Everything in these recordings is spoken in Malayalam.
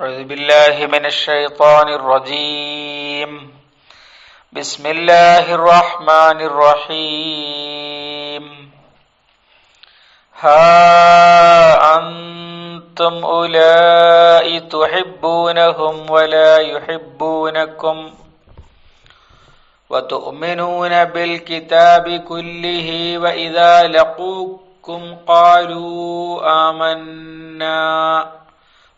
أعوذ بالله من الشيطان الرجيم. بسم الله الرحمن الرحيم. ها أنتم أولئك تحبونهم ولا يحبونكم وتؤمنون بالكتاب كله وإذا لقوكم قالوا آمنا.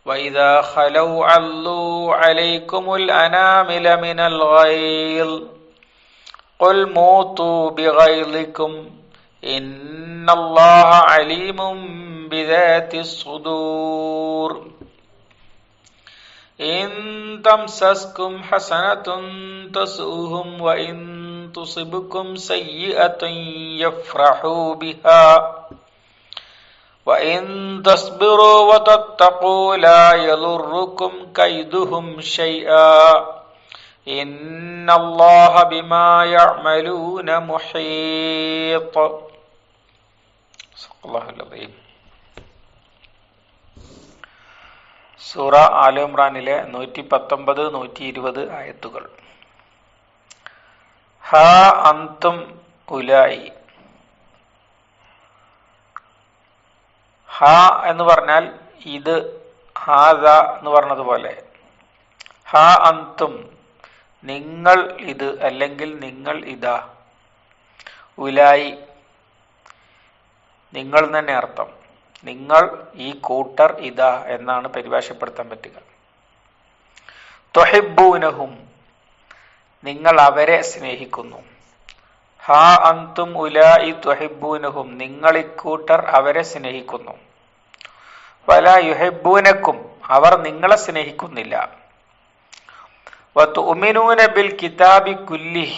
وإذا خلوا علوا عليكم الأنامل من الغيظ قل موتوا بغيظكم إن الله عليم بذات الصدور إن تمسسكم حسنة تسؤهم وإن تصبكم سيئة يفرحوا بها وإن تصبروا وتتقوا لا يضركم كيدهم شيئا إن الله بما يعملون محيط صدق الله العظيم സൂറ ആലുമ്രാനിലെ നൂറ്റി പത്തൊമ്പത് നൂറ്റി ഇരുപത് ആയത്തുകൾ ഹ അന്തും ഉലായി ഹ എന്ന് പറഞ്ഞാൽ ഇത് ഹാദ എന്ന് പറഞ്ഞതുപോലെ. ഹ അന്തും നിങ്ങൾ ഇത് അല്ലെങ്കിൽ നിങ്ങൾ ഇതാ. ഉലായി നിങ്ങൾ തന്നെ അർത്ഥം. നിങ്ങൾ ഈ കൂട്ടർ ഇതാ എന്നാണ് പരിഭാഷപ്പെടുത്താൻ പറ്റുക. തൊഹിബൂനഹും നിങ്ങൾ അവരെ സ്നേഹിക്കുന്നു. ഹാ അന്തും ഉലായി ത്വഹിബൂനഹും നിങ്ങൾ ഇക്കൂട്ടർ അവരെ സ്നേഹിക്കുന്നു. വല യുഹബൂനക്കും അവർ നിങ്ങളെ സ്നേഹിക്കുന്നില്ല. ബിൽ കിതാബി കുല്ലി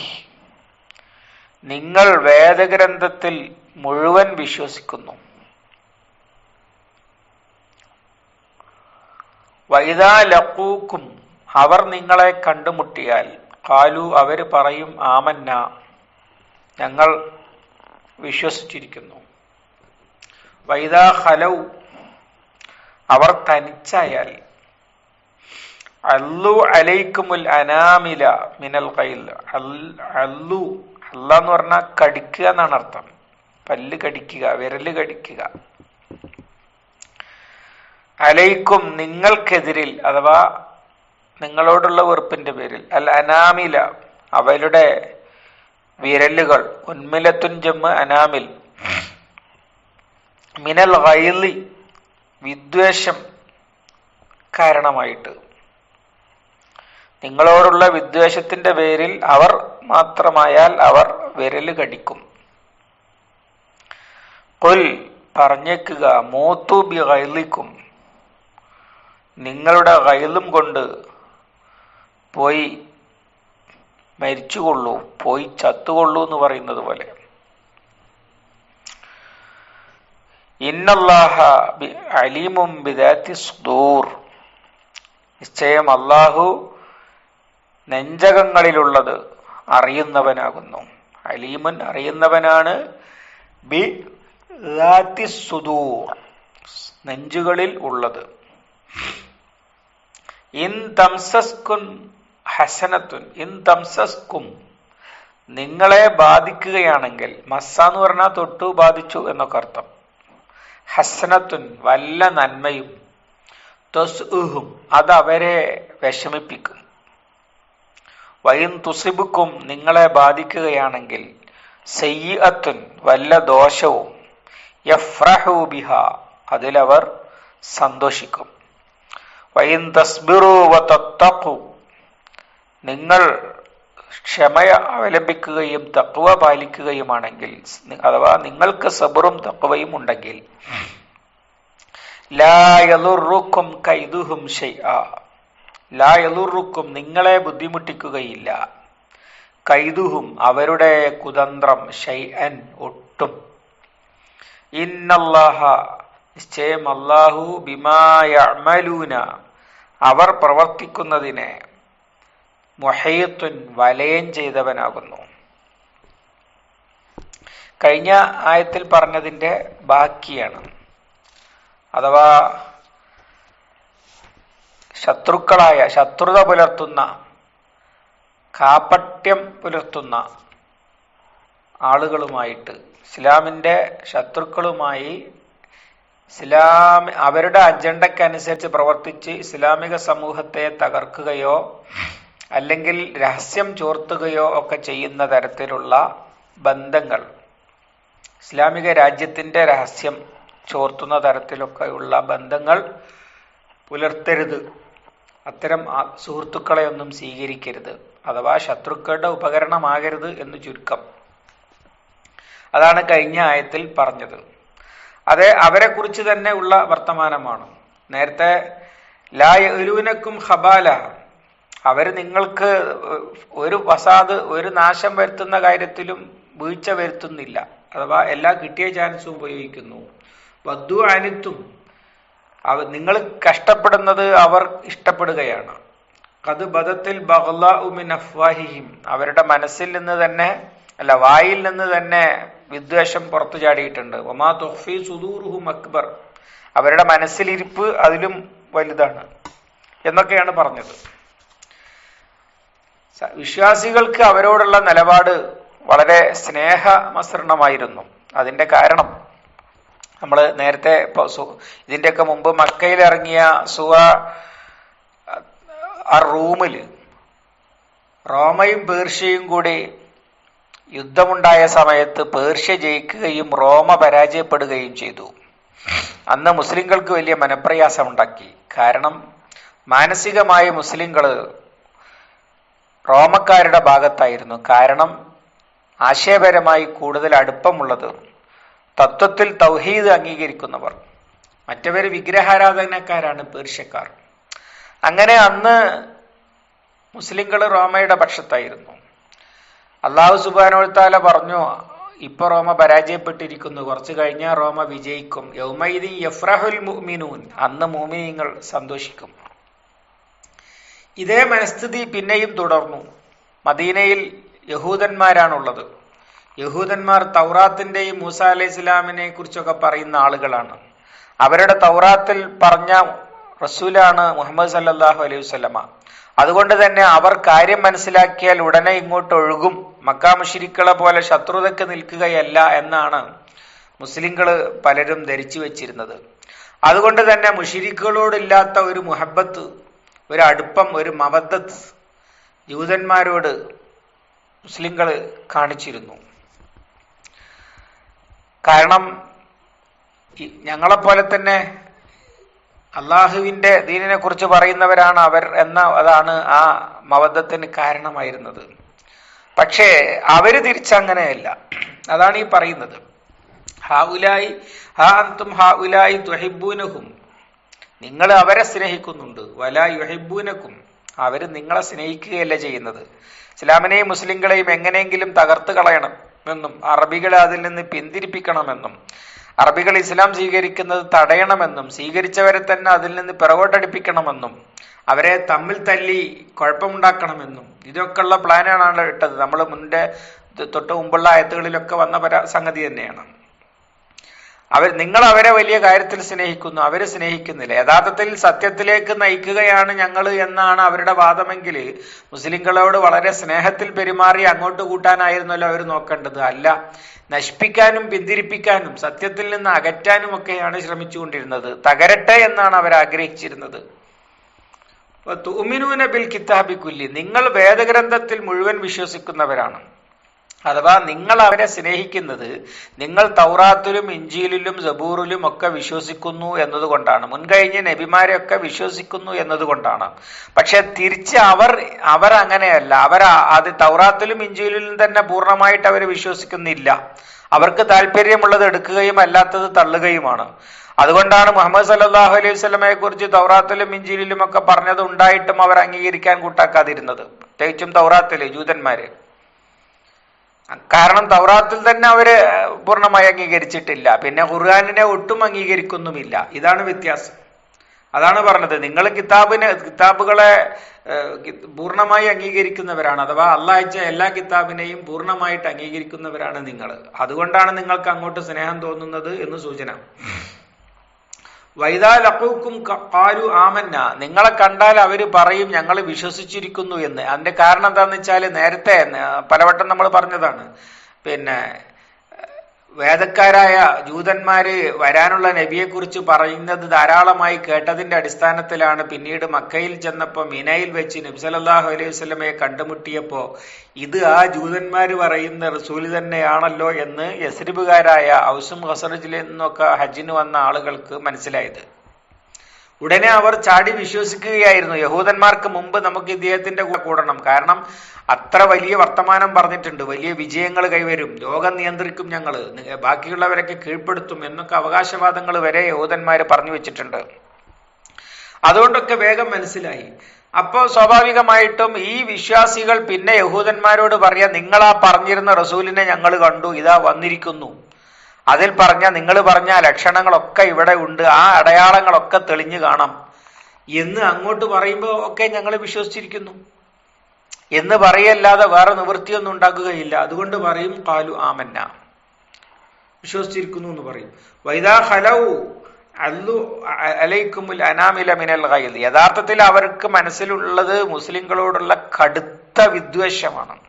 നിങ്ങൾ വേദഗ്രന്ഥത്തിൽ മുഴുവൻ വിശ്വസിക്കുന്നു. വൈദാ ലക്കൂക്കും അവർ നിങ്ങളെ കണ്ടുമുട്ടിയാൽ. കാലു അവർ പറയും ആമന്ന. ഞങ്ങൾ വിശ്വസിച്ചിരിക്കുന്നു. വൈദാ ഹലൗ അവർ തനിച്ചായാൽ. അല്ലു അലൈക്കുമുൽ അനാമില മിനൽ കയ്യിൽ അല്ലു അല്ല എന്ന് പറഞ്ഞാൽ കടിക്കുക എന്നാണ് അർത്ഥം. പല്ല് കടിക്കുക വിരൽ കടിക്കുക. അലൈക്കും നിങ്ങൾക്കെതിരിൽ അഥവാ നിങ്ങളോടുള്ള വെറുപ്പിന്റെ പേരിൽ. അൽ അനാമില അവരുടെ വിരലുകൾ. ഉന്മിലത്തുൻ ജമ്മ് അനാമിൽ. മിനൽ ഗൈലി വിദ്വേഷം കാരണമായിട്ട്. നിങ്ങളോടുള്ള വിദ്വേഷത്തിന്റെ പേരിൽ അവർ മാത്രമായാൽ അവർ വിരൽ കടിക്കും. കൊൽ പറഞ്ഞേക്കുക മൂത്തു ബി കൈലിക്കും നിങ്ങളുടെ കൈലും കൊണ്ട് പോയി മരിച്ചുകൊള്ളൂ പോയി ചത്തുകൊള്ളൂ എന്ന് പറയുന്നത് പോലെ ഇന്നല്ലാഹ നിശ്ചയം അള്ളാഹു നെഞ്ചകങ്ങളിലുള്ളത് അറിയുന്നവനാകുന്നു. അലീമുൻ അറിയുന്നവനാണ് ബി സുദൂർ നെഞ്ചുകളിൽ ഉള്ളത്. ഇൻ തംസസ്കുൻ ഹസനത്തുൻ ഇൻ തംസസ്കും നിങ്ങളെ ബാധിക്കുകയാണെങ്കിൽ മസ്സ എന്ന് പറഞ്ഞാൽ തൊട്ടു ബാധിച്ചു എന്നൊക്കെ അർത്ഥം ഹസനത്തുൻ വല്ല നന്മയും തൊസ്ഉഹും അത് അവരെ വിഷമിപ്പിക്കും. വൈൻ തുസിബുക്കും നിങ്ങളെ ബാധിക്കുകയാണെങ്കിൽ സയ്യത്തുൻ വല്ല ദോഷവും യഫ്രഹു ബിഹ അതിലവർ സന്തോഷിക്കും. വൈൻ തസ്ബിറു വത്തഖു നിങ്ങൾ ക്ഷമ അവലംബിക്കുകയും തക്വ പാലിക്കുകയുമാണെങ്കിൽ അഥവാ നിങ്ങൾക്ക് സബറും തക്വയും ഉണ്ടെങ്കിൽ ലായലുറുക്കും കൈതുഹും ലായലുറുക്കും നിങ്ങളെ ബുദ്ധിമുട്ടിക്കുകയില്ല. കൈതുഹും അവരുടെ കുതന്ത്രം ഷൈഅൻ ഒട്ടും. ഇന്നല്ലാഹ നിശ്ചയം അല്ലാഹു ബിമായൂന അവർ പ്രവർത്തിക്കുന്നതിനെ മൊഹയത്തുൻ വലയം ചെയ്തവനാകുന്നു. കഴിഞ്ഞ ആയത്തിൽ പറഞ്ഞതിന്റെ ബാക്കിയാണ്. അഥവാ ശത്രുക്കളായ ശത്രുത പുലർത്തുന്ന കാപ്പട്യം പുലർത്തുന്ന ആളുകളുമായിട്ട് ഇസ്ലാമിന്റെ ശത്രുക്കളുമായി ഇസ്ലാം അവരുടെ അജണ്ടയ്ക്കനുസരിച്ച് പ്രവർത്തിച്ച് ഇസ്ലാമിക സമൂഹത്തെ തകർക്കുകയോ അല്ലെങ്കിൽ രഹസ്യം ചോർത്തുകയോ ഒക്കെ ചെയ്യുന്ന തരത്തിലുള്ള ബന്ധങ്ങൾ. ഇസ്ലാമിക രാജ്യത്തിന്റെ രഹസ്യം ചോർത്തുന്ന തരത്തിലൊക്കെയുള്ള ബന്ധങ്ങൾ പുലർത്തരുത്. അത്തരം സുഹൃത്തുക്കളെ ഒന്നും സ്വീകരിക്കരുത്. അഥവാ ശത്രുക്കളുടെ ഉപകരണമാകരുത് എന്ന് ചുരുക്കം. അതാണ് കഴിഞ്ഞ ആയത്തിൽ പറഞ്ഞത്. അത് അവരെ കുറിച്ച് തന്നെ ഉള്ള വർത്തമാനമാണ്. നേരത്തെ ലാ യലൂനക്കും ഹബാല അവർ നിങ്ങൾക്ക് ഒരു വസാദ് ഒരു നാശം വരുത്തുന്ന കാര്യത്തിലും വീഴ്ച വരുത്തുന്നില്ല. അഥവാ എല്ലാ കിട്ടിയ ചാൻസും ഉപയോഗിക്കുന്നു. വധു അനിത്തും അവ നിങ്ങൾ കഷ്ടപ്പെടുന്നത് അവർ ഇഷ്ടപ്പെടുകയാണ്. കത് ബദത്തിൽ ബഹ്ലാഉമിൻ അഫ്വാഹിഹിം അവരുടെ മനസ്സിൽ നിന്ന് തന്നെ അല്ല വായിൽ നിന്ന് തന്നെ വിദ്വേഷം പുറത്തു ചാടിയിട്ടുണ്ട്. ഒമാ തൊഫി സുദൂറുഹും അക്ബർ അവരുടെ മനസ്സിലിരിപ്പ് അതിലും വലുതാണ് എന്നൊക്കെയാണ് പറഞ്ഞത്. വിശ്വാസികൾക്ക് അവരോടുള്ള നിലപാട് വളരെ സ്നേഹമസൃണമായിരുന്നു അതിന്റെ കാരണം നമ്മൾ നേരത്തെ ഇതിന്റെയൊക്കെ മുമ്പ് മക്കയിൽ ഇറങ്ങിയ സുവ ആ റൂമിൽ റോമയും പേർഷ്യയും കൂടി യുദ്ധമുണ്ടായ സമയത്ത് പേർഷ്യ ജയിക്കുകയും റോമ പരാജയപ്പെടുകയും ചെയ്തു. അന്ന് മുസ്ലിങ്ങൾക്ക് വലിയ മനപ്രയാസമുണ്ടാക്കി. കാരണം മാനസികമായി മുസ്ലിങ്ങൾ റോമക്കാരുടെ ഭാഗത്തായിരുന്നു. കാരണം ആശയപരമായി കൂടുതൽ അടുപ്പമുള്ളത് തത്വത്തിൽ തൗഹീദ് അംഗീകരിക്കുന്നവർ. മറ്റവർ വിഗ്രഹാരാധനക്കാരാണ് പേർഷ്യക്കാർ. അങ്ങനെ അന്ന് മുസ്ലിങ്ങൾ റോമയുടെ പക്ഷത്തായിരുന്നു. അള്ളാഹു സുബാനോത്താല പറഞ്ഞു ഇപ്പൊ റോമ പരാജയപ്പെട്ടിരിക്കുന്നു. കുറച്ചു കഴിഞ്ഞാൽ റോമ വിജയിക്കും. യൗമൈദി യഫ്രഹുൽ മുഅ്മിനൂൻ. അന്ന് മുഅ്മിനീങ്ങൾ സന്തോഷിക്കും. ഇതേ മനസ്ഥിതി പിന്നെയും തുടർന്നു. മദീനയിൽ യഹൂദന്മാരാണുള്ളത്. യഹൂദന്മാർ തൗറാത്തിന്റെയും മൂസ അലൈഹി ഇസ്ലാമിനെ കുറിച്ചൊക്കെ പറയുന്ന ആളുകളാണ്. അവരുടെ തൗറാത്തിൽ പറഞ്ഞ റസൂലാണ് മുഹമ്മദ് സല്ലാഹു അലൈഹി വസ്ലമ അതുകൊണ്ട് തന്നെ അവർ കാര്യം മനസ്സിലാക്കിയാൽ ഉടനെ ഇങ്ങോട്ട് ഒഴുകും. മക്കാ മുഷിരിക്കളെ പോലെ ശത്രുതയ്ക്ക് നിൽക്കുകയല്ല എന്നാണ് മുസ്ലിങ്ങൾ പലരും ധരിച്ചു വെച്ചിരുന്നത്. അതുകൊണ്ട് തന്നെ മുഷിരിക്കുകളോടില്ലാത്ത ഒരു മുഹബത്ത് ഒരു അടുപ്പം ഒരു മവദ്ദത്ത് ജൂതന്മാരോട് മുസ്ലിങ്ങൾ കാണിച്ചിരുന്നു. കാരണം ഞങ്ങളെപ്പോലെ തന്നെ അള്ളാഹുവിന്റെ ദീനിനെ കുറിച്ച് പറയുന്നവരാണ് അവർ എന്ന അതാണ് ആ മവദ്ദത്തിന് കാരണമായിരുന്നത്. പക്ഷേ അവർ തിരിച്ചങ്ങനെയല്ല. അതാണ് ഈ പറയുന്നത്. ഹാ ഉലായി ഹാ അന്തും ഹാ ഉലായി തുഹിബൂനഹും നിങ്ങൾ അവരെ സ്നേഹിക്കുന്നുണ്ട്. വല യുഹിബൂനക്കും അവർ നിങ്ങളെ സ്നേഹിക്കുകയല്ല ചെയ്യുന്നത്. ഇസ്ലാമിനെയും മുസ്ലിങ്ങളെയും എങ്ങനെയെങ്കിലും തകർത്ത് കളയണം എന്നും അറബികളെ അതിൽ നിന്ന് പിന്തിരിപ്പിക്കണമെന്നും അറബികൾ ഇസ്ലാം സ്വീകരിക്കുന്നത് തടയണമെന്നും സ്വീകരിച്ചവരെ തന്നെ അതിൽ നിന്ന് പിറകോട്ടടിപ്പിക്കണമെന്നും അവരെ തമ്മിൽ തല്ലി കുഴപ്പമുണ്ടാക്കണമെന്നും ഇതൊക്കെയുള്ള പ്ലാനാണ് ഇട്ടത്. നമ്മൾ മുന്നേ തൊട്ട് മുമ്പുള്ള ആയത്തുകളിലൊക്കെ വന്ന പര സംഗതി തന്നെയാണ്. അവർ നിങ്ങൾ അവരെ വലിയ കാര്യത്തിൽ സ്നേഹിക്കുന്നു അവർ സ്നേഹിക്കുന്നില്ല. യഥാർത്ഥത്തിൽ സത്യത്തിലേക്ക് നയിക്കുകയാണ് ഞങ്ങൾ എന്നാണ് അവരുടെ വാദമെങ്കിൽ മുസ്ലിങ്ങളോട് വളരെ സ്നേഹത്തിൽ പെരുമാറി അങ്ങോട്ട് കൂട്ടാനായിരുന്നല്ലോ അവർ നോക്കേണ്ടത്. അല്ല നശിപ്പിക്കാനും പിന്തിരിപ്പിക്കാനും സത്യത്തിൽ നിന്ന് അകറ്റാനും ഒക്കെയാണ് ശ്രമിച്ചുകൊണ്ടിരുന്നത്. തകരട്ടെ എന്നാണ് അവർ ആഗ്രഹിച്ചിരുന്നത്. തുമിനൂന ബിൽ കിതാബി കുല്ലി. നിങ്ങൾ വേദഗ്രന്ഥത്തിൽ മുഴുവൻ വിശ്വസിക്കുന്നവരാണ്. അഥവാ നിങ്ങൾ അവരെ സ്നേഹിക്കുന്നത് നിങ്ങൾ തൗറാത്തിലും ഇഞ്ചിയിലും ജബൂറിലും ഒക്കെ വിശ്വസിക്കുന്നു എന്നതുകൊണ്ടാണ്. മുൻകഴിഞ്ഞ നബിമാരെയൊക്കെ വിശ്വസിക്കുന്നു എന്നതുകൊണ്ടാണ്. പക്ഷെ തിരിച്ച് അവർ അവർ അങ്ങനെയല്ല. അവർ അത് തൗറാത്തിലും ഇഞ്ചിയിലും തന്നെ പൂർണമായിട്ട് അവർ വിശ്വസിക്കുന്നില്ല. അവർക്ക് താല്പര്യമുള്ളത് എടുക്കുകയും അല്ലാത്തത് തള്ളുകയുമാണ്. അതുകൊണ്ടാണ് മുഹമ്മദ് സല്ലാഹു അലൈഹി സ്വലമയെ കുറിച്ച് തൗറാത്തിലും ഇഞ്ചിയിലും ഒക്കെ പറഞ്ഞത് ഉണ്ടായിട്ടും അവർ അംഗീകരിക്കാൻ കൂട്ടാക്കാതിരുന്നത്. പ്രത്യേകിച്ചും തൗറാത്തിലെ ജൂതന്മാര്. കാരണം തൗറാത്തിൽ തന്നെ അവർ പൂർണമായി അംഗീകരിച്ചിട്ടില്ല. പിന്നെ ഖുർആാനിനെ ഒട്ടും അംഗീകരിക്കുന്നുമില്ല. ഇതാണ് വ്യത്യാസം. അതാണ് പറഞ്ഞത്. നിങ്ങൾ കിതാബിനെ കിതാബുകളെ പൂർണമായി അംഗീകരിക്കുന്നവരാണ്. അഥവാ അള്ളാഹച്ച എല്ലാ കിതാബിനെയും പൂർണമായിട്ട് അംഗീകരിക്കുന്നവരാണ് നിങ്ങൾ. അതുകൊണ്ടാണ് നിങ്ങൾക്ക് അങ്ങോട്ട് സ്നേഹം തോന്നുന്നത് എന്ന് സൂചന. വൈദാ കാരു ആമന്ന. നിങ്ങളെ കണ്ടാൽ അവർ പറയും ഞങ്ങൾ വിശ്വസിച്ചിരിക്കുന്നു എന്ന്. അതിന്റെ കാരണം എന്താണെന്ന് വെച്ചാൽ നേരത്തെ പലവട്ടം നമ്മൾ പറഞ്ഞതാണ്. പിന്നെ വേദക്കാരായ ജൂതന്മാര് വരാനുള്ള നബിയെക്കുറിച്ച് പറയുന്നത് ധാരാളമായി കേട്ടതിന്റെ അടിസ്ഥാനത്തിലാണ് പിന്നീട് മക്കയിൽ ചെന്നപ്പോൾ മിനയിൽ വെച്ച് നബ്സലല്ലാഹു അലൈഹി വസ്ലമയെ കണ്ടുമുട്ടിയപ്പോ ഇത് ആ ജൂതന്മാര് പറയുന്ന റസൂലി തന്നെയാണല്ലോ എന്ന് യസ്രിബുകാരായ ഔസും ഹസറജിൽ നിന്നൊക്കെ ഹജ്ജിന് വന്ന ആളുകൾക്ക് മനസ്സിലായത്. ഉടനെ അവർ ചാടി വിശ്വസിക്കുകയായിരുന്നു. യഹൂദന്മാർക്ക് മുമ്പ് നമുക്ക് ഇദ്ദേഹത്തിന്റെ കൂടെ കൂടണം. കാരണം അത്ര വലിയ വർത്തമാനം പറഞ്ഞിട്ടുണ്ട്. വലിയ വിജയങ്ങൾ കൈവരും. ലോകം നിയന്ത്രിക്കും ഞങ്ങൾ ബാക്കിയുള്ളവരൊക്കെ കീഴ്പ്പെടുത്തും എന്നൊക്കെ അവകാശവാദങ്ങൾ വരെ യഹൂദന്മാർ പറഞ്ഞു വെച്ചിട്ടുണ്ട്. അതുകൊണ്ടൊക്കെ വേഗം മനസ്സിലായി. അപ്പോൾ സ്വാഭാവികമായിട്ടും ഈ വിശ്വാസികൾ പിന്നെ യഹൂദന്മാരോട് പറയാ നിങ്ങളാ പറഞ്ഞിരുന്ന റസൂലിനെ ഞങ്ങൾ കണ്ടു. ഇതാ വന്നിരിക്കുന്നു. അതിൽ പറഞ്ഞ നിങ്ങൾ പറഞ്ഞ ലക്ഷണങ്ങളൊക്കെ ഇവിടെ ഉണ്ട്. ആ അടയാളങ്ങളൊക്കെ തെളിഞ്ഞു കാണാം. എന്ന് അങ്ങോട്ട് പറയുമ്പോൾ ഒക്കെ ഞങ്ങൾ വിശ്വസിച്ചിരിക്കുന്നു. എന്ന് പറയല്ലാതെ വേറെ നിവൃത്തിയൊന്നും ഉണ്ടാക്കുകയില്ല. അതുകൊണ്ട് പറയും കാലു ആമന്ന. വിശ്വസിച്ചിരിക്കുന്നു എന്ന് പറയും. വൈദാ ഹലവു അല്ലു അലൈക്കുമുൽ അനാമില മിനൽ ഖൈൽ യഥാർത്ഥത്തിൽ അവർക്ക് മനസ്സിലുള്ളത് മുസ്ലിങ്ങളോടുള്ള കടുത്ത വിദ്വേഷമാണ്.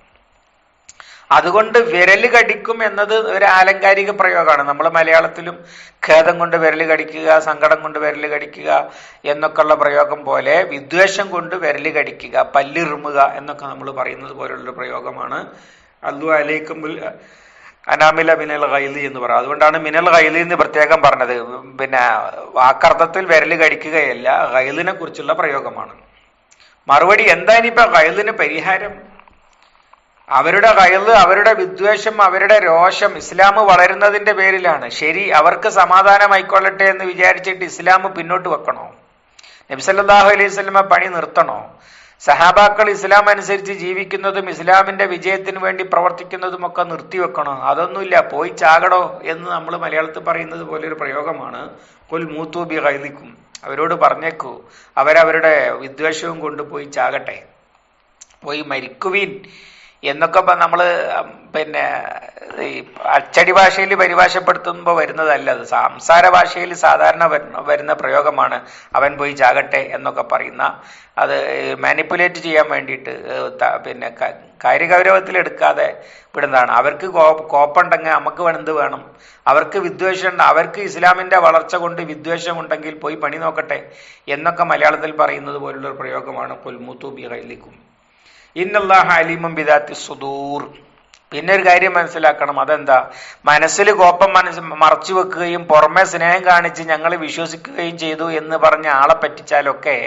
അതുകൊണ്ട് വിരൽ കടിക്കും എന്നത് ഒരു ആലങ്കാരിക പ്രയോഗമാണ്. നമ്മൾ മലയാളത്തിലും ഖേദം കൊണ്ട് വിരൽ കടിക്കുക സങ്കടം കൊണ്ട് വിരൽ കടിക്കുക എന്നൊക്കെയുള്ള പ്രയോഗം പോലെ വിദ്വേഷം കൊണ്ട് വിരൽ കടിക്കുക പല്ലിറുമുക എന്നൊക്കെ നമ്മൾ പറയുന്നത് പോലുള്ളൊരു പ്രയോഗമാണ്. അല്ലു അലൈക്കുമുൽ അനാമില മിനൽ ഖൈലി എന്ന് പറയും. അതുകൊണ്ടാണ് മിനൽ ഖൈലി എന്ന് പ്രത്യേകം പറഞ്ഞത്. പിന്നെ വാക്കർത്ഥത്തിൽ വിരൽ കടിക്കുകയല്ല ഖൈലിനെ കുറിച്ചുള്ള പ്രയോഗമാണ്. മറുപടി എന്താ ഇനിയിപ്പോ ഖൈലിന് പരിഹാരം? അവരുടെ കയൽ അവരുടെ വിദ്വേഷം അവരുടെ രോഷം ഇസ്ലാം വളരുന്നതിന്റെ പേരിലാണ്. ശരി അവർക്ക് സമാധാനമായിക്കൊള്ളട്ടെ എന്ന് വിചാരിച്ചിട്ട് ഇസ്ലാം പിന്നോട്ട് വെക്കണോ? നബ്സല്ലാഹു അലൈഹി സ്വലമ പണി നിർത്തണോ? സഹാബാക്കൾ ഇസ്ലാം അനുസരിച്ച് ജീവിക്കുന്നതും ഇസ്ലാമിന്റെ വിജയത്തിന് വേണ്ടി പ്രവർത്തിക്കുന്നതും ഒക്കെ നിർത്തിവെക്കണോ അതൊന്നുമില്ല പോയി ചാകടോ എന്ന് നമ്മൾ മലയാളത്തിൽ പറയുന്നത് പോലെ ഒരു പ്രയോഗമാണ് കൊൽ മൂത്തൂബി കൈലിക്കും അവരോട് പറഞ്ഞേക്കൂ അവരവരുടെ വിദ്വേഷവും കൊണ്ടുപോയി ചാകട്ടെ. പോയി മരിക്കുവീൻ. എന്നൊക്കെ നമ്മൾ പിന്നെ ഈ അച്ചടി ഭാഷയിൽ പരിഭാഷപ്പെടുത്തുമ്പോൾ വരുന്നതല്ല അത്. സംസാര ഭാഷയിൽ സാധാരണ വരുന്ന പ്രയോഗമാണ് അവൻ പോയി ചാകട്ടെ എന്നൊക്കെ പറയുന്ന. അത് മാനിപ്പുലേറ്റ് ചെയ്യാൻ വേണ്ടിയിട്ട് പിന്നെ കാര്യഗൗരവത്തിൽ എടുക്കാതെ വിടുന്നതാണ്. അവർക്ക് കോ കോപ്പുണ്ടെങ്കിൽ നമുക്ക് വേണമെന്ന് വേണം? അവർക്ക് വിദ്വേഷം അവർക്ക് ഇസ്ലാമിന്റെ വളർച്ച കൊണ്ട് വിദ്വേഷം ഉണ്ടെങ്കിൽ പോയി പണി നോക്കട്ടെ എന്നൊക്കെ മലയാളത്തിൽ പറയുന്നത് പോലുള്ളൊരു പ്രയോഗമാണ് പുൽമുത്തൂബി ബിഹൈലിക്കും ഇന്നല്ലാഹ സുദൂർ. പിന്നെ ഒരു കാര്യം മനസ്സിലാക്കണം അതെന്താ? മനസ്സിൽ കോപ്പം മനസ്സ് മറച്ചു വെക്കുകയും പുറമെ സ്നേഹം കാണിച്ച് ഞങ്ങൾ വിശ്വസിക്കുകയും ചെയ്തു എന്ന് പറഞ്ഞ ആളെ പറ്റിച്ചാലൊക്കെ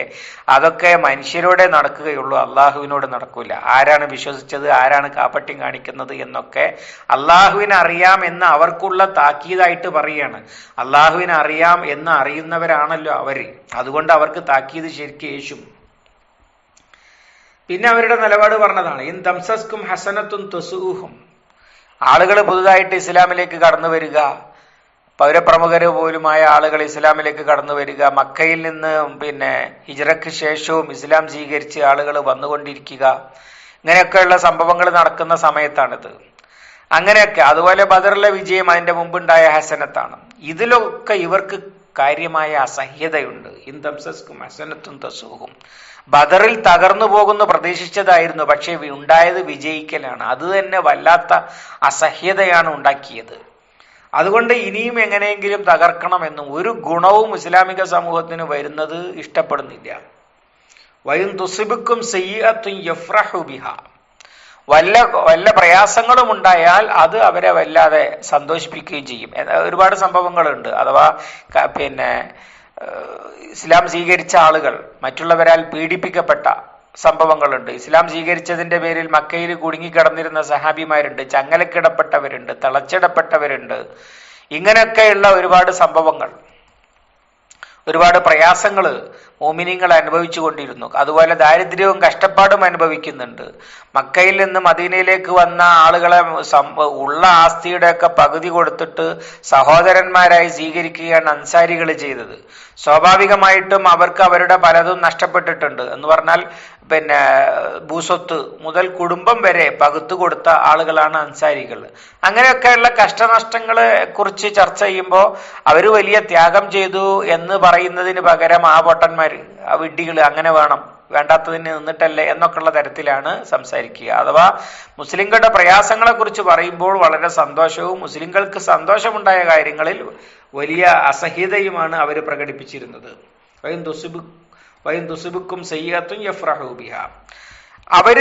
അതൊക്കെ മനുഷ്യരോടെ നടക്കുകയുള്ളൂ അള്ളാഹുവിനോട് നടക്കൂല. ആരാണ് വിശ്വസിച്ചത് ആരാണ് കാപ്പട്യം കാണിക്കുന്നത് എന്നൊക്കെ അള്ളാഹുവിനെ അറിയാം എന്ന് അവർക്കുള്ള താക്കീതായിട്ട് പറയാണ്. അള്ളാഹുവിനെ അറിയാം എന്ന് അറിയുന്നവരാണല്ലോ അവർ അതുകൊണ്ട് അവർക്ക് താക്കീത് ശരിക്കും യേശും. പിന്നെ അവരുടെ നിലപാട് പറഞ്ഞതാണ് ഇൻ തംസസ്കും ഹസനത്തും തൊസൂഹും. ആളുകൾ പുതുതായിട്ട് ഇസ്ലാമിലേക്ക് കടന്നു വരിക പൗരപ്രമുഖര് പോലുമായ ആളുകൾ ഇസ്ലാമിലേക്ക് കടന്നു വരിക മക്കയിൽ നിന്ന് പിന്നെ ഹിജറയ്ക്ക് ശേഷവും ഇസ്ലാം സ്വീകരിച്ച് ആളുകൾ വന്നുകൊണ്ടിരിക്കുക ഇങ്ങനെയൊക്കെയുള്ള സംഭവങ്ങൾ നടക്കുന്ന സമയത്താണിത്. അങ്ങനെയൊക്കെ അതുപോലെ ബദറിലെ വിജയം അതിന്റെ മുമ്പുണ്ടായ ഹസനത്താണ്. ഇതിലൊക്കെ ഇവർക്ക് കാര്യമായ അസഹ്യതയുണ്ട്. ഇൻ തംസസ്കും ഹസനത്തും തസൂഹും. ബദറിൽ തകർന്നു പോകുന്നു പ്രതീക്ഷിച്ചതായിരുന്നു പക്ഷേ ഉണ്ടായത് വിജയിക്കലാണ്. അത് തന്നെ വല്ലാത്ത അസഹ്യതയാണ് ഉണ്ടാക്കിയത്. അതുകൊണ്ട് ഇനിയും എങ്ങനെയെങ്കിലും തകർക്കണമെന്നും ഒരു ഗുണവും ഇസ്ലാമിക സമൂഹത്തിന് വരുന്നത് ഇഷ്ടപ്പെടുന്നില്ല. വയും തുസിബിക്കും സയ്യത്തും യഫ്രഹുബിഹ വല്ല വല്ല പ്രയാസങ്ങളും ഉണ്ടായാൽ അത് അവരെ വല്ലാതെ സന്തോഷിപ്പിക്കുകയും ചെയ്യും. ഒരുപാട് സംഭവങ്ങളുണ്ട്. അഥവാ പിന്നെ ഇസ്ലാം സ്വീകരിച്ച ആളുകൾ മറ്റുള്ളവരാൽ പീഡിപ്പിക്കപ്പെട്ട സംഭവങ്ങളുണ്ട്. ഇസ്ലാം സ്വീകരിച്ചതിന്റെ പേരിൽ മക്കയിൽ കുടുങ്ങിക്കിടന്നിരുന്ന സഹാബിമാരുണ്ട് ചങ്ങലക്കിടപ്പെട്ടവരുണ്ട് തിളച്ചിടപ്പെട്ടവരുണ്ട്. ഇങ്ങനെയൊക്കെയുള്ള ഒരുപാട് സംഭവങ്ങൾ ഒരുപാട് പ്രയാസങ്ങൾ മോമിനിങ്ങൾ അനുഭവിച്ചു കൊണ്ടിരുന്നു. അതുപോലെ ദാരിദ്ര്യവും കഷ്ടപ്പാടും അനുഭവിക്കുന്നുണ്ട്. മക്കയിൽ നിന്ന് മദീനയിലേക്ക് വന്ന ആളുകളെ ഉള്ള ആസ്തിയുടെയൊക്കെ പകുതി കൊടുത്തിട്ട് സഹോദരന്മാരായി സ്വീകരിക്കുകയാണ് അൻസാരികൾ ചെയ്തത്. സ്വാഭാവികമായിട്ടും അവർക്ക് അവരുടെ പലതും നഷ്ടപ്പെട്ടിട്ടുണ്ട്. എന്ന് പറഞ്ഞാൽ പിന്നെ ഭൂസ്വത്ത് മുതൽ കുടുംബം വരെ പകുത്തു കൊടുത്ത ആളുകളാണ് അൻസാരികൾ. അങ്ങനെയൊക്കെയുള്ള കഷ്ടനഷ്ടങ്ങളെ കുറിച്ച് ചർച്ച ചെയ്യുമ്പോൾ അവർ വലിയ ത്യാഗം ചെയ്തു എന്ന് പറയുന്നതിന് പകരം ആ പൊട്ടന്മാർ ആ വിഡ്ഢികൾ അങ്ങനെ വേണം. വേണ്ടാത്തതിന് നിന്നിട്ടല്ലേ എന്നൊക്കെയുള്ള തരത്തിലാണ് സംസാരിക്കുക. അഥവാ മുസ്ലിങ്ങളുടെ പ്രയാസങ്ങളെ കുറിച്ച് പറയുമ്പോൾ വളരെ സന്തോഷവും മുസ്ലിങ്ങൾക്ക് സന്തോഷമുണ്ടായ കാര്യങ്ങളിൽ വലിയ അസഹ്യതയുമാണ് അവർ പ്രകടിപ്പിച്ചിരുന്നത്. വൈൻ ദുസുബു വൈൻ ദുസുബുക്കും സയ്യത്തും യഫ്രഹൂബിഹ അവർ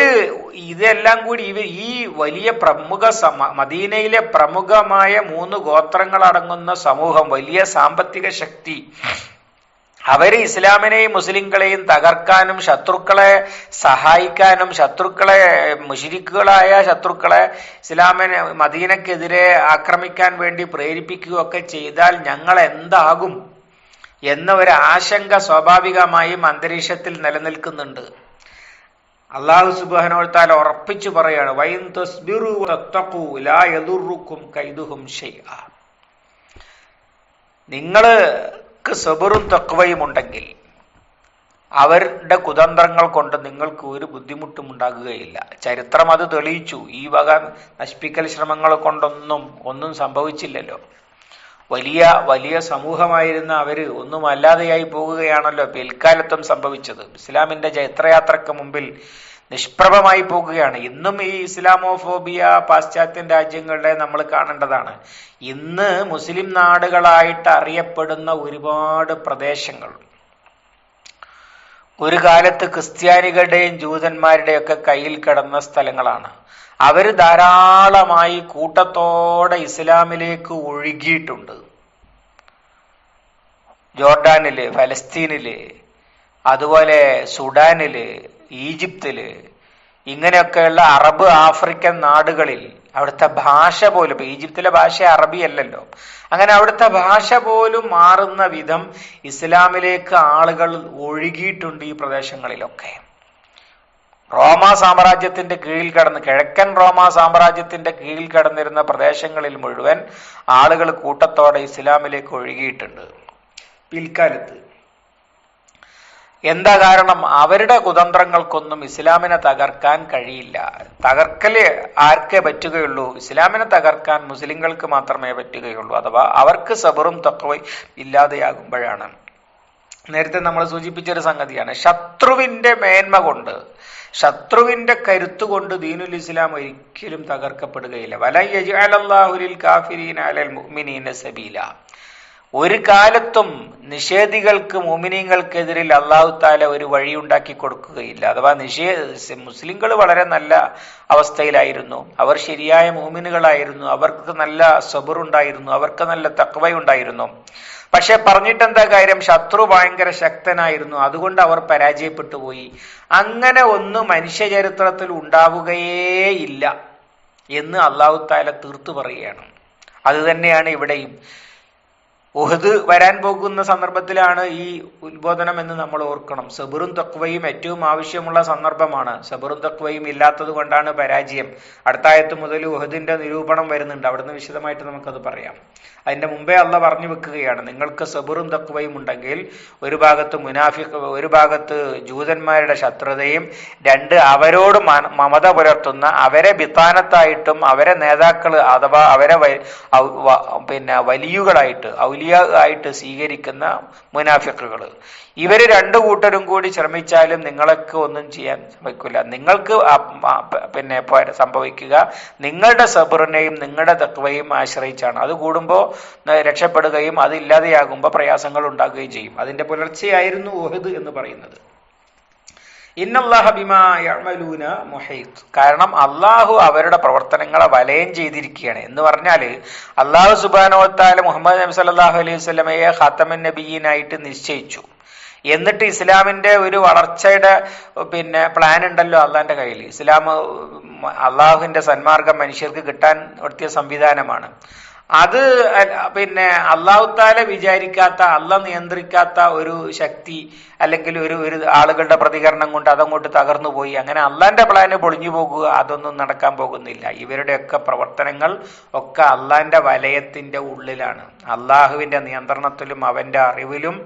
ഇതെല്ലാം കൂടി ഇവ ഈ വലിയ പ്രമുഖ സമ മദീനയിലെ പ്രമുഖമായ മൂന്ന് ഗോത്രങ്ങളടങ്ങുന്ന സമൂഹം വലിയ സാമ്പത്തിക ശക്തി അവർ ഇസ്ലാമിനെയും മുസ്ലിങ്ങളെയും തകർക്കാനും ശത്രുക്കളെ സഹായിക്കാനും ശത്രുക്കളെ മുഷിരിക്കുകളായ ശത്രുക്കളെ ഇസ്ലാമിനെ മദീനക്കെതിരെ ആക്രമിക്കാൻ വേണ്ടി പ്രേരിപ്പിക്കുകയൊക്കെ ചെയ്താൽ ഞങ്ങൾ എന്താകും എന്ന ഒരു ആശങ്ക സ്വാഭാവികമായും അന്തരീക്ഷത്തിൽ നിലനിൽക്കുന്നുണ്ട്. അള്ളാഹു സുബാനോത്താൽ ഉറപ്പിച്ചു പറയാണ് വൈൻ ലാ ഷൈഅ നിങ്ങൾക്ക് സബറും തക്വയും ഉണ്ടെങ്കിൽ അവരുടെ കുതന്ത്രങ്ങൾ കൊണ്ട് നിങ്ങൾക്ക് ഒരു ബുദ്ധിമുട്ടും ഉണ്ടാകുകയില്ല. ചരിത്രം അത് തെളിയിച്ചു. ഈ വക നശിപ്പിക്കൽ ശ്രമങ്ങൾ കൊണ്ടൊന്നും ഒന്നും സംഭവിച്ചില്ലല്ലോ. വലിയ വലിയ സമൂഹമായിരുന്ന അവർ ഒന്നും അല്ലാതെയായി പോകുകയാണല്ലോ പിൽക്കാലത്തും സംഭവിച്ചത്. ഇസ്ലാമിന്റെ ചരിത്രയാത്രക്ക് മുമ്പിൽ നിഷ്പ്രഭമായി പോകുകയാണ്. ഇന്നും ഈ ഇസ്ലാമോഫോബിയ പാശ്ചാത്യ രാജ്യങ്ങളുടെ നമ്മൾ കാണേണ്ടതാണ്. ഇന്ന് മുസ്ലിം നാടുകളായിട്ട് അറിയപ്പെടുന്ന ഒരുപാട് പ്രദേശങ്ങൾ. ഒരു കാലത്ത് ക്രിസ്ത്യാനികളുടെയും ജൂതന്മാരുടെയും ഒക്കെ കയ്യിൽ കിടന്ന സ്ഥലങ്ങളാണ്. അവർ ധാരാളമായി കൂട്ടത്തോടെ ഇസ്ലാമിലേക്ക് ഒഴുകിയിട്ടുണ്ട്. ജോർഡാനിൽ ഫലസ്തീനിൽ അതുപോലെ സുഡാനിൽ ഈജിപ്തിൽ ഇങ്ങനെയൊക്കെയുള്ള അറബ് ആഫ്രിക്കൻ നാടുകളിൽ അവിടുത്തെ ഭാഷ പോലും ഈജിപ്തിലെ ഭാഷ അറബി അല്ലല്ലോ. അങ്ങനെ അവിടുത്തെ ഭാഷ പോലും മാറുന്ന വിധം ഇസ്ലാമിലേക്ക് ആളുകൾ ഒഴുകിയിട്ടുണ്ട് ഈ പ്രദേശങ്ങളിലൊക്കെ. റോമ സാമ്രാജ്യത്തിന്റെ കീഴിൽ കടന്ന് കിഴക്കൻ റോമ സാമ്രാജ്യത്തിന്റെ കീഴിൽ കടന്നിരുന്ന പ്രദേശങ്ങളിൽ മുഴുവൻ ആളുകൾ കൂട്ടത്തോടെ ഇസ്ലാമിലേക്ക് ഒഴുകിയിട്ടുണ്ട്. പിൽക്കാലത്ത് എന്താ കാരണം? അവരുടെ കുതന്ത്രങ്ങൾക്കൊന്നും ഇസ്ലാമിനെ തകർക്കാൻ കഴിയില്ല. തകർക്കൽ ആർക്കേ പറ്റുകയുള്ളൂ? ഇസ്ലാമിനെ തകർക്കാൻ മുസ്ലിങ്ങൾക്ക് മാത്രമേ പറ്റുകയുള്ളൂ. അഥവാ അവർക്ക് സബറും തക്കവും ഇല്ലാതെയാകുമ്പോഴാണ്. നേരത്തെ നമ്മൾ സൂചിപ്പിച്ചൊരു സംഗതിയാണ്. ശത്രുവിന്റെ മേന്മ കൊണ്ട് ശത്രുവിന്റെ കരുത്ത് കൊണ്ട് ദീനുൽ ഇസ്ലാം ഒരിക്കലും തകർക്കപ്പെടുകയില്ല. വലയ്യജാലല്ലാഹുലിൽ കാഫിരീൻ അലൽ മുഅ്മിനീന സബീല. ഒരു കാലത്തും നിഷേധികൾക്ക് മോമിനിയങ്ങൾക്കെതിരിൽ അള്ളാഹു താല ഒരു വഴി ഉണ്ടാക്കി കൊടുക്കുകയില്ല. അഥവാ നിഷേ മുസ്ലിങ്ങൾ വളരെ നല്ല അവസ്ഥയിലായിരുന്നു. അവർ ശരിയായ മോമിനുകളായിരുന്നു. അവർക്ക് നല്ല സബറുണ്ടായിരുന്നു. അവർക്ക് നല്ല തക്വയുണ്ടായിരുന്നു. പക്ഷെ പറഞ്ഞിട്ട് എന്താ കാര്യം? ശത്രു ഭയങ്കര ശക്തനായിരുന്നു. അതുകൊണ്ട് അവർ പരാജയപ്പെട്ടു പോയി. അങ്ങനെ ഒന്നും മനുഷ്യചരിത്രത്തിൽ ഉണ്ടാവുകയേ ഇല്ല എന്ന് അള്ളാഹു താല തീർത്തു പറയുകയാണ്. അത് തന്നെയാണ് ഇവിടെയും. ഉഹദ് വരാൻ പോകുന്ന സന്ദർഭത്തിലാണ് ഈ ഉത്ബോധനം എന്ന് നമ്മൾ ഓർക്കണം. സബറും തക്വയും ഏറ്റവും ആവശ്യമുള്ള സന്ദർഭമാണ്. സബറും തക്വയും ഇല്ലാത്തത് കൊണ്ടാണ് പരാജയം. അടുത്ത ആയത്ത് മുതൽ ഉഹദിന്റെ നിരൂപണം വരുന്നുണ്ട്. അവിടുന്ന് വിശദമായിട്ട് നമുക്കത് പറയാം. അതിന്റെ മുമ്പേ അല്ല പറഞ്ഞു വെക്കുകയാണ്. നിങ്ങൾക്ക് സബറും തക്വയും ഉണ്ടെങ്കിൽ ഒരു ഭാഗത്ത് മുനാഫിക് ഒരു ഭാഗത്ത് ജൂതന്മാരുടെ ശത്രുതയും രണ്ട് അവരോട് മമത പുലർത്തുന്ന അവരെ ബിത്താനത്തായിട്ടും അവരെ നേതാക്കൾ അഥവാ അവരെ പിന്നെ വലിയുകളായിട്ട് ഔലിയ ആയിട്ട് സ്വീകരിക്കുന്ന മുനാഫിക്കുകൾ ഇവർ രണ്ടു കൂട്ടരും കൂടി ശ്രമിച്ചാലും നിങ്ങളൊക്കെ ഒന്നും ചെയ്യാൻ ശ്രമിക്കില്ല നിങ്ങൾക്ക് പിന്നെ സംഭവിക്കുക നിങ്ങളുടെ സബറിനെയും നിങ്ങളുടെ തത്വയും ആശ്രയിച്ചാണ്. അത് കൂടുമ്പോൾ രക്ഷപ്പെടുകയും അത് ഇല്ലാതെയാകുമ്പോൾ പ്രയാസങ്ങൾ ഉണ്ടാകുകയും ചെയ്യും. അതിന്റെ പുലർച്ചെയായിരുന്നു ഓഹദ് എന്ന് പറയുന്നത്. കാരണം അള്ളാഹു അവരുടെ പ്രവർത്തനങ്ങളെ വലയം ചെയ്തിരിക്കുകയാണ്. എന്ന് പറഞ്ഞാൽ അള്ളാഹു സുബാനോത്താൽ മുഹമ്മദ് നബി സല്ലാഹു അലൈഹി സ്വലമയെ ഹത്തമൻ നബീനായിട്ട് നിശ്ചയിച്ചു. എന്നിട്ട് ഇസ്ലാമിന്റെ ഒരു വളർച്ചയുടെ പിന്നെ പ്ലാൻ ഉണ്ടല്ലോ അള്ളാന്റെ കയ്യിൽ. ഇസ്ലാം അള്ളാഹുവിന്റെ സന്മാർഗം മനുഷ്യർക്ക് കിട്ടാൻ നടത്തിയ സംവിധാനമാണ്. അത് പിന്നെ അള്ളാഹുത്താല വിചാരിക്കാത്ത അല്ല നിയന്ത്രിക്കാത്ത ഒരു ശക്തി അല്ലെങ്കിൽ ഒരു ഒരു ആളുകളുടെ പ്രതികരണം കൊണ്ട് അതങ്ങോട്ട് തകർന്നു പോയി. അങ്ങനെ അള്ളാന്റെ പ്ലാന് പൊളിഞ്ഞു പോകുക അതൊന്നും നടക്കാൻ പോകുന്നില്ല. ഇവരുടെയൊക്കെ പ്രവർത്തനങ്ങൾ ഒക്കെ അള്ളാന്റെ വലയത്തിന്റെ ഉള്ളിലാണ്. അള്ളാഹുവിന്റെ നിയന്ത്രണത്തിലും അവന്റെ അറിവിലും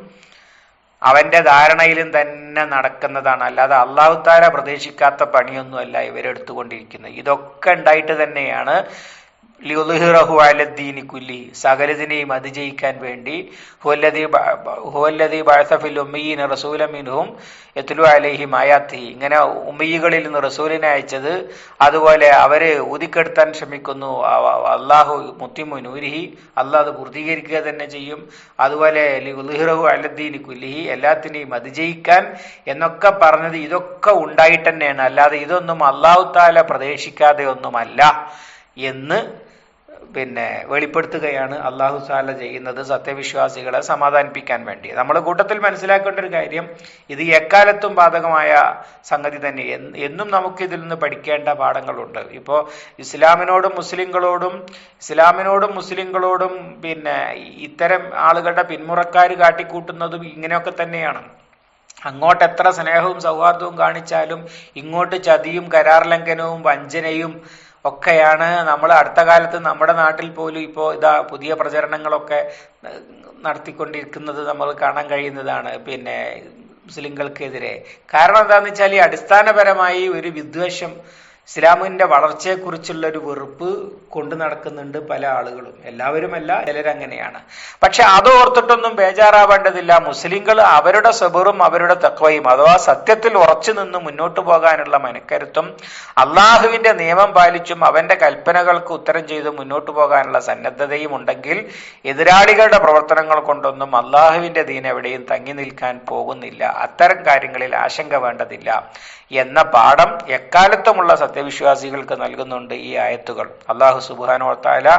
അവന്റെ ധാരണയിലും തന്നെ നടക്കുന്നതാണ്. അല്ലാതെ അള്ളാഹുത്താര പ്രതീക്ഷിക്കാത്ത പണിയൊന്നുമല്ല ഇവരെടുത്തുകൊണ്ടിരിക്കുന്നത്. ഇതൊക്കെ ഉണ്ടായിട്ട് തന്നെയാണ് കുല്ലി. സകലതിനെയും അതിജയിക്കാൻ വേണ്ടി ഇങ്ങനെ ഉമ്മയികളിൽ നിന്ന് റസൂലിനെ അയച്ചത് അതുപോലെ അവരെ ഒതുക്കെടുത്താൻ ശ്രമിക്കുന്നു. അള്ളാഹു മുത്തിമു നൂരിഹി അള്ളാഹ് അത് പൂർത്തീകരിക്കുക തന്നെ ചെയ്യും. അതുപോലെ അലദ്ദീനി കുല്ലിഹി എല്ലാത്തിനെയും അതിജയിക്കാൻ എന്നൊക്കെ പറഞ്ഞത് ഇതൊക്കെ ഉണ്ടായിട്ട് തന്നെയാണ് അല്ലാതെ ഇതൊന്നും അള്ളാഹു താല പ്രതീക്ഷിക്കാതെ ഒന്നുമല്ല എന്ന് പിന്നെ വെളിപ്പെടുത്തുകയാണ് അള്ളാഹു സാല ചെയ്യുന്നത് സത്യവിശ്വാസികളെ സമാധാനിപ്പിക്കാൻ വേണ്ടി. നമ്മൾ കൂട്ടത്തിൽ മനസ്സിലാക്കേണ്ട ഒരു കാര്യം ഇത് എക്കാലത്തും ബാധകമായ സംഗതി തന്നെ. എന്നും നമുക്ക് ഇതിൽ നിന്ന് പഠിക്കേണ്ട പാഠങ്ങളുണ്ട്. ഇപ്പോൾ ഇസ്ലാമിനോടും മുസ്ലിങ്ങളോടും ഇസ്ലാമിനോടും മുസ്ലിങ്ങളോടും പിന്നെ ഇത്തരം ആളുകളുടെ പിന്മുറക്കാർ കാട്ടിക്കൂട്ടുന്നതും ഇങ്ങനെയൊക്കെ തന്നെയാണ്. അങ്ങോട്ട് എത്ര സ്നേഹവും സൗഹാർദ്ദവും കാണിച്ചാലും ഇങ്ങോട്ട് ചതിയും കരാർ ലംഘനവും വഞ്ചനയും ഒക്കെയാണ് നമ്മൾ അടുത്ത കാലത്ത് നമ്മുടെ നാട്ടിൽ പോലും ഇപ്പോൾ ഇതാ പുതിയ പ്രചരണങ്ങളൊക്കെ നടത്തിക്കൊണ്ടിരിക്കുന്നത് നമ്മൾ കാണാൻ കഴിയുന്നതാണ്. പിന്നെ മുസ്ലിങ്ങൾക്കെതിരെ കാരണം എന്താണെന്ന് വെച്ചാൽ അടിസ്ഥാനപരമായി ഒരു വിദ്വേഷം ഇസ്ലാമിന്റെ വളർച്ചയെക്കുറിച്ചുള്ള ഒരു വെറുപ്പ് കൊണ്ടു നടക്കുന്നുണ്ട് പല ആളുകളും. എല്ലാവരുമല്ല ചിലരങ്ങനെയാണ് പക്ഷെ അത് ഓർത്തിട്ടൊന്നും ബേജാറാവേണ്ടതില്ല. മുസ്ലിങ്ങൾ അവരുടെ സബറും അവരുടെ തക്വയും അഥവാ സത്യത്തിൽ ഉറച്ചു നിന്ന് മുന്നോട്ട് പോകാനുള്ള മനക്കരുത്തും അള്ളാഹുവിന്റെ നിയമം പാലിച്ചും അവന്റെ കൽപ്പനകൾക്ക് ഉത്തരം ചെയ്ത് മുന്നോട്ട് പോകാനുള്ള സന്നദ്ധതയും ഉണ്ടെങ്കിൽ എതിരാളികളുടെ പ്രവർത്തനങ്ങൾ കൊണ്ടൊന്നും അള്ളാഹുവിന്റെ ദീൻ എവിടെയും തങ്ങി നിൽക്കാൻ പോകുന്നില്ല. അത്തരം കാര്യങ്ങളിൽ ആശങ്ക വേണ്ടതില്ല. എന്ന പാഠം എക്കാലത്തുമുള്ള സത്യവിശ്വാസികൾക്ക് നൽകുന്നുണ്ട് ഈ ആയത്തുകൾ. അള്ളാഹു സുബാനോ താല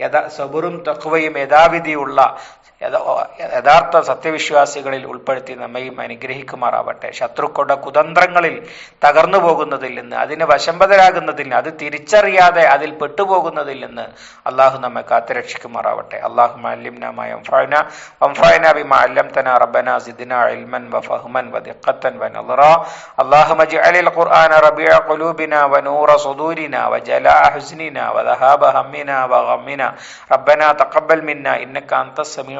യഥാ സബുറും തക്വയും യഥാവിധിയുള്ള യഥ- യഥാർത്ഥ സത്യവിശ്വാസികളിൽ ഉൾപ്പെടുത്തി നമ്മയും അനുഗ്രഹിക്കുമാറാവട്ടെ ശത്രുക്കളുടെ കുതന്ത്രങ്ങളിൽ തകർന്നു പോകുന്നതിൽ നിന്ന് അതിന് വശംബതരാകുന്നതിൽ നിന്ന് അത് തിരിച്ചറിയാതെ അതിൽ പെട്ടുപോകുന്നതിൽ നിന്ന് അള്ളാഹു നമ്മെ കാത്തുരക്ഷിക്കുമാറാവട്ടെ അള്ളാഹു وانفعنا بما علمتنا ربنا زدنا علما وفهما ودقة ونظرا اللهم اجعل القرآن ربيع قلوبنا ونور صدورنا وجلاء حزننا وذهاب همنا وغمنا ربنا تقبل منا إنك أنت السميع